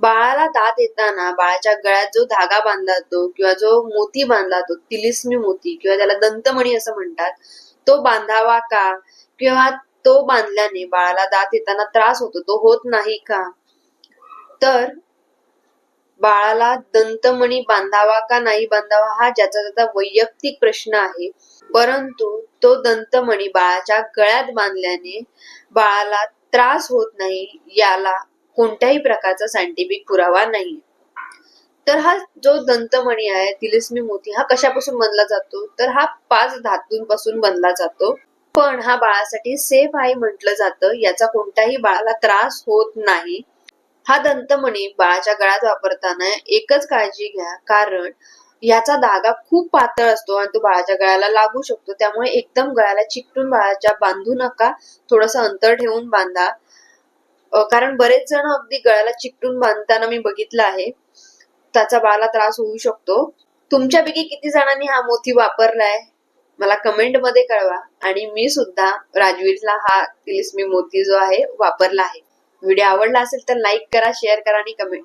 बाळाला दात येताना बाळाच्या गळ्यात जो धागा बांधला जातो किंवा जो मोती बांधला जातो तिलिस्मी मोती किंवा त्याला दंतमणी असं म्हणतात तो बांधावा का? किंवा तो बांधल्याने बाळाला दात येताना त्रास होतो तो होत नाही का? तर बाळाला दंतमणी बांधावा का नाही बांधावा हा ज्याचा त्याचा वैयक्तिक प्रश्न आहे. परंतु तो दंतमणी बाळाच्या गळ्यात बांधल्याने बाळाला त्रास होत नाही याला कोणत्याही प्रकारचा सायंटिफिक पुरावा नाही तर हा जो दंतमणी आहे तिलिस्मी मोती हा कशापासून बनला जातो? तर हा पाच धातूंपासून बनला जातो. पण हा बाळासाठी सेफ आहे म्हटलं जातं. याचा कोणताही बाळाला त्रास होत नाही. हा दंतमणी बाळाच्या गळ्यात वापरताना एकच काळजी घ्या. कारण याचा धागा खूप पातळ असतो आणि तो बाळाच्या गळ्याला लागू शकतो. त्यामुळे एकदम गळ्याला चिकटून बाळाच्या बांधू नका. थोडस अंतर ठेवून बांधा. कारण बरेच जण अगदी गळ्याला चिकटून बांधताना मी बघितलं आहे. त्याचा बाळाला त्रास होऊ शकतो. तुमच्यापैकी किती जणांनी हा मोती वापरलाय? मला कमेंटमध्ये कळवा. आणि मी सुद्धा राजवीरला हा तिलिस्मी मोती जो आहे वापरला आहे. व्हिडिओ आवडला असेल तर लाईक करा शेअर करा आणि कमेंट